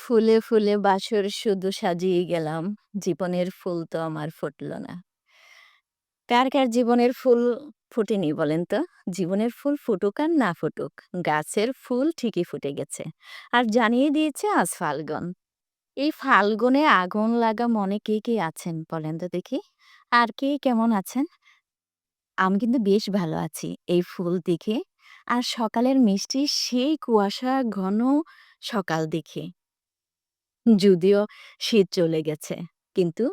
ফুলে, ফুলে বাসর শুধু সাজিয়ে গেলাম। জীবনের ফুল তো আমার ফুটল না। কার, কার জীবনের ফুল ফুটেনি বলেন তো? জীবনের ফুল ফুটুক আর না ফুটুক, গাছের ফুল ঠিকই ফুটে গেছে। আর জানিয়ে দিয়েছে আজ ফাল্গুন। এই ফাল্গুনে আগুন লাগা মনে কে, কে আছেন বলেন তো দেখি? আর কে কেমন আছেন? আমি কিন্তু বেশ ভালো আছি এই ফুল দেখে আর সকালের মিষ্টি সেই কুয়াশা ঘন সকাল দেখে। যদিও শীত চলে গেছে। কিন্তু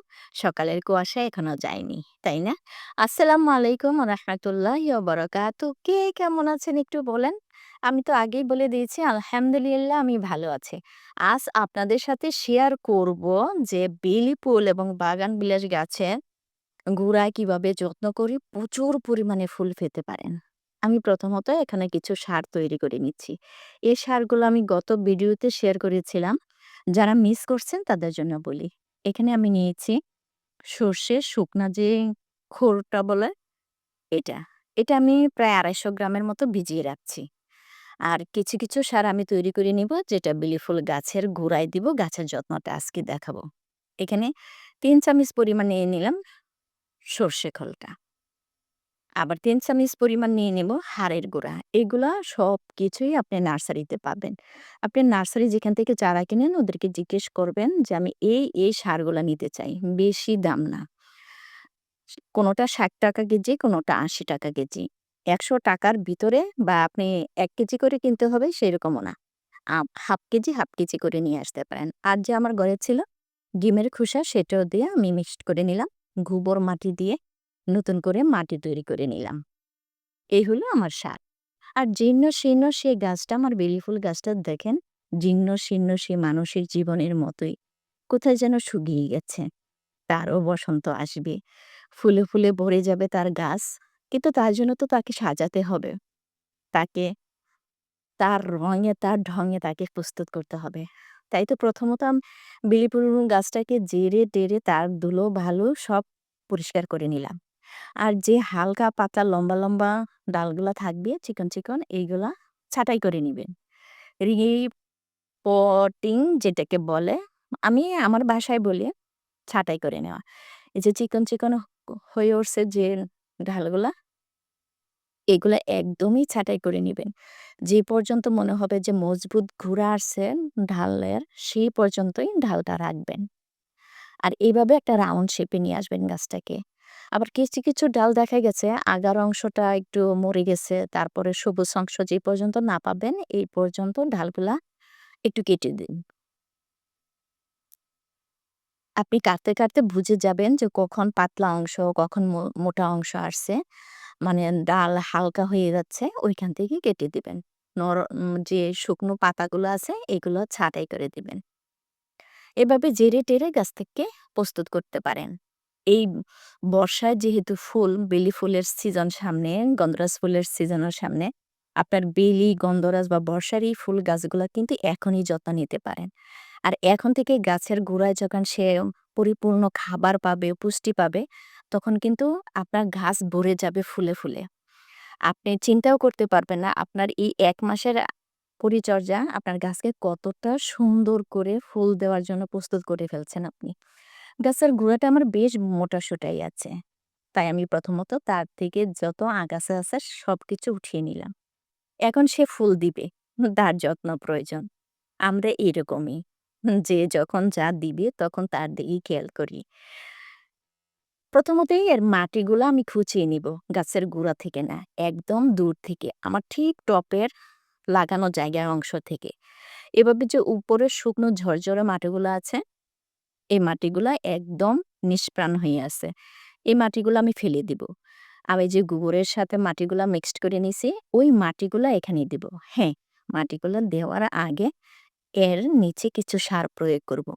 সকালের কুয়াশা এখনও যায়নি, তাই না? আসসালামু আলাইকুম রহমতুল্লাহ বরকাত। কে কেমন আছেন একটু বলেন? আমি তো আগেই বলে দিয়েছি, আলহামদুলিল্লাহ আমি ভালো আছি। আজ আপনাদের সাথে শেয়ার করব যে বেলি ফুল এবং বাগান বিলাস গাছে গুড়ায় কীভাবে যত্ন করি, প্রচুর পরিমাণে ফুল পেতে পারেন। আমি প্রথমত এখানে কিছু সার তৈরি করে নিচ্ছি। এই সারগুলো আমি গত ভিডিওতে শেয়ার করেছিলাম। যারা মিস করছেন তাদের জন্য বলি। এখানে আমি নিয়েছি সর্ষে শুকনা যে খোরটা বলে, এটা। এটা আমি প্রায় আড়াইশো গ্রামের মতো ভিজিয়ে রাখছি। আর কিছু কিছু সার আমি তৈরি করে নিব, যেটা বিলি ফুল গাছের গোড়ায় দিব, গাছের যত্নটা আজকে দেখাবো। এখানে তিন চামচ পরিমাণ নিয়ে নিলাম সর্ষে খোলটা। আবার তিন চামচ পরিমাণ নিয়ে নেব হাড়ের গুঁড়া। এগুলা সব কিছুই আপনি নার্সারিতে পাবেন। আপনি নার্সারি যেখান থেকে চারা কিনেন ওদেরকে জিজ্ঞেস করবেন যে, আমি এই এই সারগুলা নিতে চাই। বেশি দাম না। কোনোটা ষাট টাকা কেজি, কোনোটা আশি টাকা কেজি। একশো টাকার ভিতরে বা আপনি এক কেজি করে কিনতে হবে সেরকমও না। হাফ কেজি হাফ কেজি করে নিয়ে আসতে পারেন। আর যে আমার ঘরে ছিল, ডিমের খোসা সেটাও দিয়ে আমি মিক্সড করে নিলাম। গোবর মাটি দিয়ে নতুন করে মাটি তৈরি করে নিলাম। এই হলো আমার সার। আর জীর্ণ শীর্ণ সেই গাছটা, আমার বেলি ফুল গাছটা দেখেন, জীর্ণ শীর্ণ সে মানুষের জীবনের মতোই। কোথায় যেন শুকিয়ে গেছে। তারও বসন্ত আসবে। ফুলে ফুলে ভরে যাবে তার গাছ, কিন্তু তার জন্য তো তাকে সাজাতে হবে। তাকে, তার রঙে, তার ঢঙে তাকে প্রস্তুত করতে হবে। তাই তো প্রথমত বিলিপুর গাছটাকে জেরে টেরে তার ধুলো, ভালো সব পরিষ্কার করে নিলাম। আর যে হালকা পাতলা লম্বা লম্বা ডালগুলা থাকবে, চিকন চিকন, এইগুলা ছাঁটাই করে নিবেন। রিপোর্টিং যেটাকে বলে, আমি আমার বাসায় বলি ছাঁটাই করে নেওয়া। এই যে চিকন চিকন হয়ে উঠছে যে ঢালগুলা এগুলা একদমই ছাঁটাই করে নিবেন। যে পর্যন্ত মনে হবে যে মজবুত ঘুরা আসছে ঢালের সেই পর্যন্তই ঢালটা রাখবেন। আর এইভাবে একটা রাউন্ড শেপে নিয়ে আসবেন গাছটাকে। আবার কিছু, কিছু ডাল দেখা গেছে আগার অংশটা একটু মরে গেছে। তারপরে সবুজ অংশ যে পর্যন্ত না পাবেন এই পর্যন্ত ডালগুলা একটু কেটে দিন। আপনি কাটতে, কাটতে বুঝে যাবেন যে কখন পাতলা অংশ, কখন মোটা অংশ আসছে। মানে ডাল হালকা হয়ে যাচ্ছে ওইখান থেকে কেটে দিবেন। নর যে শুকনো পাতাগুলো আছে এগুলো ছাঁটাই করে দিবেন। এভাবে জেরে টেরে গাছ থেকে প্রস্তুত করতে পারেন। এই বর্ষায় যেহেতু ফুল, বেলি ফুলের সিজন সামনে, গন্ধরাজ ফুলের সিজনের সামনে, আপনার বেলি, গন্ধরাজ বা বর্ষার এই ফুল গাছগুলো কিন্তু এখনই যত্ন নিতে পারেন। আর এখন থেকে গাছের গোড়ায় যখন সে পরিপূর্ণ খাবার পাবে, পুষ্টি পাবে, তখন কিন্তু আপনার গাছ ভরে যাবে ফুলে ফুলে। আপনি চিন্তাও করতে পারবেন না, আপনার এই এক মাসের পরিচর্যা আপনার গাছকে কতটা সুন্দর করে ফুল দেওয়ার জন্য প্রস্তুত করে ফেলছেন আপনি। গাছের গোড়াটা আমার বেশ মোটা-সোটাই আছে। তাই আমি প্রথমত তার থেকে যত আগাছা আছে সব কিছু উঠিয়ে নিলাম। এখন সে ফুল দিবে। তার যত্ন প্রয়োজন। আমরা এরকমই। যে যখন যা দিবে তখন তার দিকেই খেয়াল করি। প্রথমতই এর মাটিগুলো আমি খুঁচিয়ে নিব গাছের গুঁড়া থেকে না, একদম দূর থেকে। আমার ঠিক টপের লাগানো জায়গার অংশ থেকে। এভাবে যে উপরের শুকনো ঝরঝরে মাটিগুলো আছে এই মাটিগুলা একদম নিষ্প্রাণ হয়ে আছে। এই মাটিগুলো আমি ফেলে দিব। আমি যে গোবরের সাথে মাটিগুলা মিক্সড করে নিছি, ওই মাটিগুলা এখানে দিব। হ্যাঁ মাটিগুলো দেওয়ার আগে এর নিচে কিছু সার প্রয়োগ করব।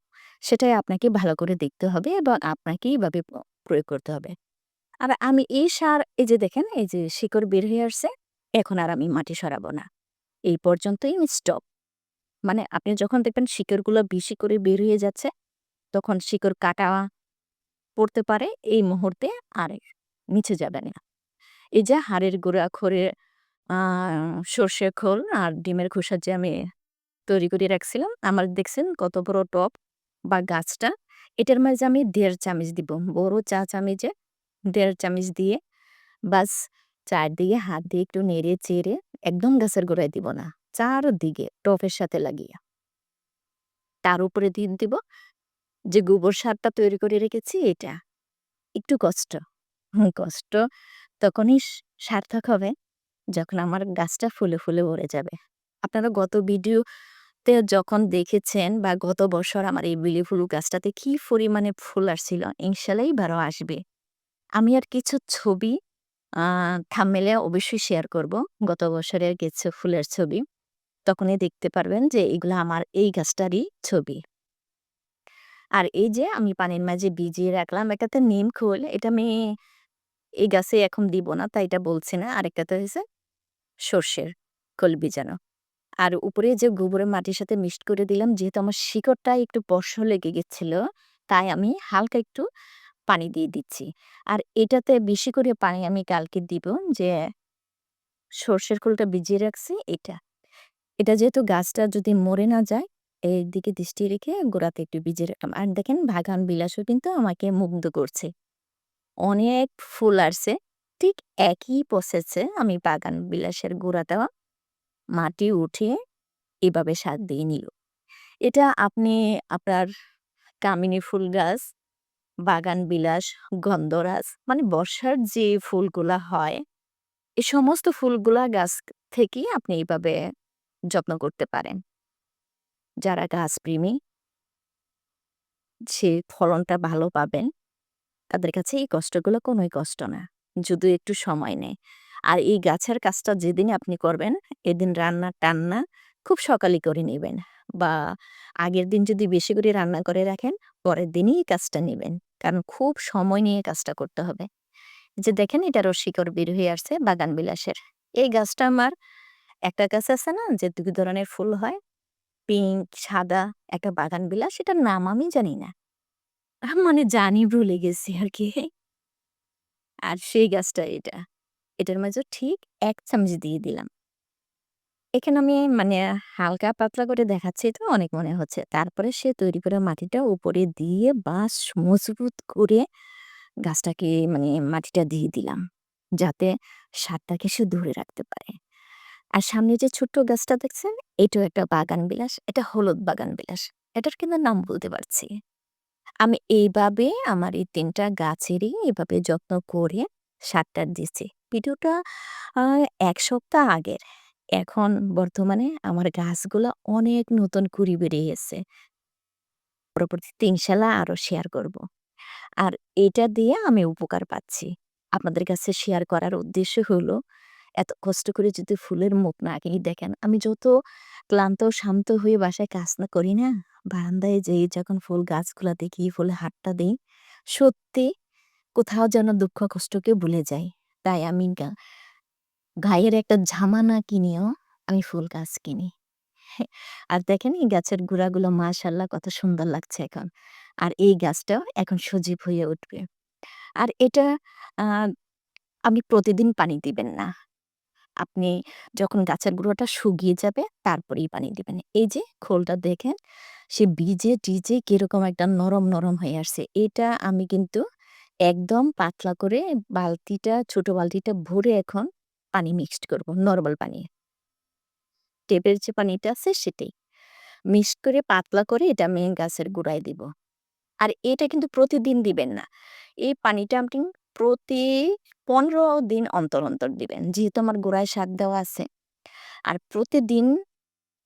সেটাই আপনাকে ভালো করে দেখতে হবে এবং আপনাকে এইভাবে প্রয়োগ করতে হবে। আর আমি এই সার, এই যে দেখেন, এই যে শিকড় বের হয়ে আসছে, এখন আর আমি মাটি সরাবো না। এই পর্যন্তই আমি স্টপ মানে আপনি যখন দেখবেন শিকড়গুলো বেশি করে বের হয়ে যাচ্ছে তখন কাটা পড়তে পারে, এই মুহূর্তে আর নিচে যাবে না এই যে হাড়ের গুঁড়া খড়ে সর্ষে খোল আর ডিমের খোসা যে আমি তৈরি করে রাখছিলাম। আমার দেখছেন কত বড় টব বা গাছটা। এটার মাঝে আমি দেড় চামচ দিব। বড় চা চামচে দেড় চামচ দিয়ে বাস চারদিকে হাত দিয়ে একটু নেড়ে চেড়ে একদম গাছের গোড়ায় দিব না। চারদিকে টবের সাথে লাগিয়ে। তার উপরে দিয়ে দিব যে গোবর সারটা তৈরি করে রেখেছি এটা। একটু কষ্ট। কষ্ট তখনই সার্থক হবে যখন আমার গাছটা ফুলে, ফুলে ভরে যাবে। আপনারা গত ভিডিওতে যখন দেখেছেন বা গত বছর আমার এই বিলি ফুল গাছটাতে কি পরিমাণে ফুল আসছিল, ইনশাআল্লাহ এবারও আসবে। আমি আর কিছু ছবি থাম্বনেইলে অবশ্যই শেয়ার করব। গত বছরের কিছু ফুলের ছবি। তখনই দেখতে পারবেন যে এগুলা আমার এই গাছটারই ছবি। আর এই যে আমি পানির মাঝে ভিজিয়ে রাখলাম। একটাতে নিম খোল, এটা আমি এই গাছে এখন দিব না, তাই এটা বলছি না। আরেকটাতে হয়েছে সর্ষের খোল ভিজানো। আর উপরে যে গোবরের মাটির সাথে মিক্সড করে দিলাম, যেহেতু আমার শিকড়টা একটু বর্ষ লেগে গেছিল, তাই আমি হালকা একটু পানি দিয়ে দিচ্ছি। আর এটাতে বেশি করে পানি আমি কালকে দিব যে সর্ষের খোলটা ভিজিয়ে রাখছি এটা। এটা যেহেতু গাছটা যদি মরে না যায়, এর দিকে দৃষ্টি রেখে গোড়াতে একটু ভিজিয়ে রাখলাম। আর দেখেন বাগান বিলাসও কিন্তু আমাকে মুগ্ধ করছে। অনেক ফুল আসছে। ঠিক একই প্রসেসে আমি বাগান বিলাসের গোড়াটাও মাটি উঠিয়ে এভাবে সার দিয়ে নিল। এটা আপনি আপনার কামিনী ফুল গাছ, বাগান বিলাস, গন্ধরাজ মানে বর্ষার যে ফুলগুলা হয়, এই সমস্ত ফুলগুলা গাছ থেকেই আপনি এইভাবে যত্ন করতে পারেন। যারা গাছপ্রেমী সে ফলনটা ভালো পাবেন। তাদের কাছে এই কষ্টগুলো কোনোই কষ্ট না। যদি একটু সময় নেয়। আর এই গাছের কাজটা যেদিন আপনি করবেন, এদিন রান্না-টান্না খুব সকালে করে নেবেন বা আগের দিন যদি বেশি করে রান্না করে রাখেন, পরের দিনই এই কাজটা নেবেন কারণ খুব সময় নিয়ে কাজটা করতে হবে। যে দেখেন এটারও শিকড় বের হয়ে আসছে বাগান বিলাসের। এই গাছটা আমার একটা গাছ আছে না যে ২ ধরনের ফুল হয়? পিঙ্ক, সাদা একটা বাগান বিলাস, এটার নাম আমি জানি না। মানে জানি ভুলে গেছি আরকি। আর সেই গাছটা এটা। এটার মাঝে ঠিক ১ চামচ দিয়ে দিলাম। এখানে আমি মানে হালকা পাতলা করে দেখাচ্ছি তো অনেক মনে হচ্ছে। তারপরে সে তৈরি করা মাটিটা উপরে দিয়ে বাস মজবুত করে গাছটাকে মানে মাটিটা দিয়ে দিলাম। যাতে সারটাকে সে ধরে রাখতে পারে। আর সামনে যে ছোট্ট গাছটা দেখছেন? এটাও একটা বাগান বিলাস। এটা হলুদ বাগান বিলাস। এটার কিন্তু নাম বলতে পারছি। আমি এইভাবে আমার এই তিনটা গাছেরই এভাবে যত্ন করে সারটা দিছি। ভিডিওটা ১ সপ্তাহ আগের। এখন বর্তমানে আমার গাছগুলা অনেক নতুন কুঁড়ি বেরিয়েছে। পরবর্তীতে ইনশাআল্লাহ আরও শেয়ার করব। আর এটা দিয়ে আমি উপকার পাচ্ছি। আপনাদের কাছে শেয়ার করার উদ্দেশ্য হলো, এত কষ্ট করে যদি ফুলের মুখ না এই দেখেন, আমি যত ক্লান্ত শান্ত হয়ে বাসায় কাজ না করি না? বারান্দায় যেয়ে যখন ফুল গাছগুলা দেখি, ফুলে হাতটা দিই সত্যি কোথাও যেন দুঃখ কষ্টকে ভুলে যাই। তাই আমি গায়ের একটা জামা না কিনেও আমি ফুল গাছ কিনি। আর দেখেন এই গাছের গোড়াগুলো মাশাআল্লাহ কত সুন্দর লাগছে এখন। আর এই গাছটাও এখন সজীব হয়ে উঠবে। আর এটা আপনি প্রতিদিন পানি দিবেন না। আপনি যখন গাছের গুঁড়োটা শুকিয়ে যাবে তারপরেই পানি দিবেন। এই যে খোলটা দেখেন, সে বীজে টিজে কীরকম একটা নরম, নরম হয়ে আসছে। এটা আমি কিন্তু একদম পাতলা করে বালতিটা ছোট বালতিটা ভরে এখন পানি মিক্সড করব, নর্মাল পানি। টেপের যে পানিটা আছে সেটাই। মিক্সড করে পাতলা করে এটা আমি গাছের গোড়ায় দিব। আর এটা কিন্তু প্রতিদিন দিবেন না। এই পানিটা আপনি প্রতি ১৫ দিন অন্তর, অন্তর দিবেন। যেহেতু আমার গোড়ায় সার দেওয়া আছে। আর প্রতিদিন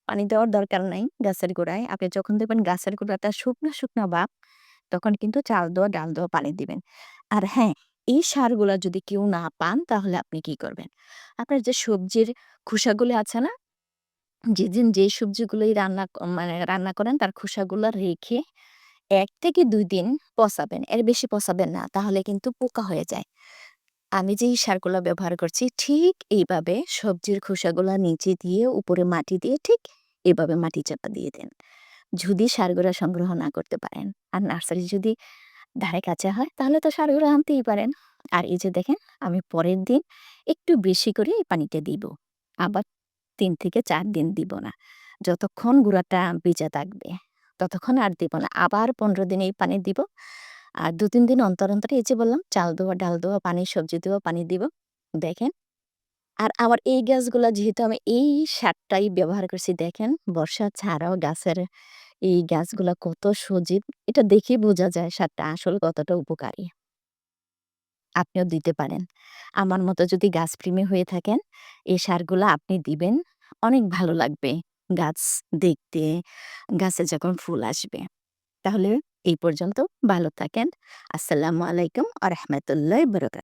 পানি দেওয়ার দরকার নাই গাছের গোড়ায়। আপনি যখন দেখবেন গাছের গোড়াটা শুকনো শুকনো ভাব, তখন কিন্তু চাল দেওয়া, ডাল দেওয়া পানি দিবেন। আর হ্যাঁ, এই সারগুলা যদি কেউ না পান তাহলে আপনি কি করবেন? আপনার যে সবজির খোসাগুলো আছে না? যেদিন যে সবজিগুলোই রান্না মানে রান্না করেন তার খোসাগুলা রেখে ১ থেকে দুই দিন পচাবেন। এর বেশি পচাবেন না। তাহলে কিন্তু পোকা হয়ে যায়। আমি যেই সারগুলা ব্যবহার করছি, ঠিক এইভাবে সবজির খোসাগুলা নিচে দিয়ে, উপরে মাটি দিয়ে ঠিক এভাবে মাটি চাপা দিয়ে দেন। যদি সারগুলা সংগ্রহ না করতে পারেন। আর নার্সারি যদি ধারে কাছে হয়, তাহলে তো সারগুলা আনতেই পারেন। আর এই যে দেখেন, আমি পরের দিন একটু বেশি করে এই পানিটা দিব। আবার তিন থেকে চার দিন দিব না। যতক্ষণ গুঁড়াটা ভিজা থাকবে ততক্ষণ আর দিব না। আবার পনেরো দিন এই পানি দিব। আর দু, তিন দিন অন্তর অন্তর এই যে বললাম, চাল দেওয়া ডাল দেওয়া পানি সবজি দেওয়া পানি দিব। দেখেন, আর আমার এই গাছগুলো যেহেতু আমি এই সারটাই ব্যবহার করছি, দেখেন, বর্ষা ছাড়াও গাছের এই গাছগুলা কত সজীব, এটা দেখে বোঝা যায় সারটা আসল কতটা উপকারী। আপনিও দিতে পারেন। আমার মতো যদি গাছপ্রেমী হয়ে থাকেন, এই সারগুলো আপনি দিবেন, অনেক ভালো লাগবে। গাছ দেখতে, গাছে যখন ফুল আসবে। তাহলে এই পর্যন্ত। ভালো থাকেন। আসসালামু আলাইকুম আ রহমতুল্লাহ বরকাত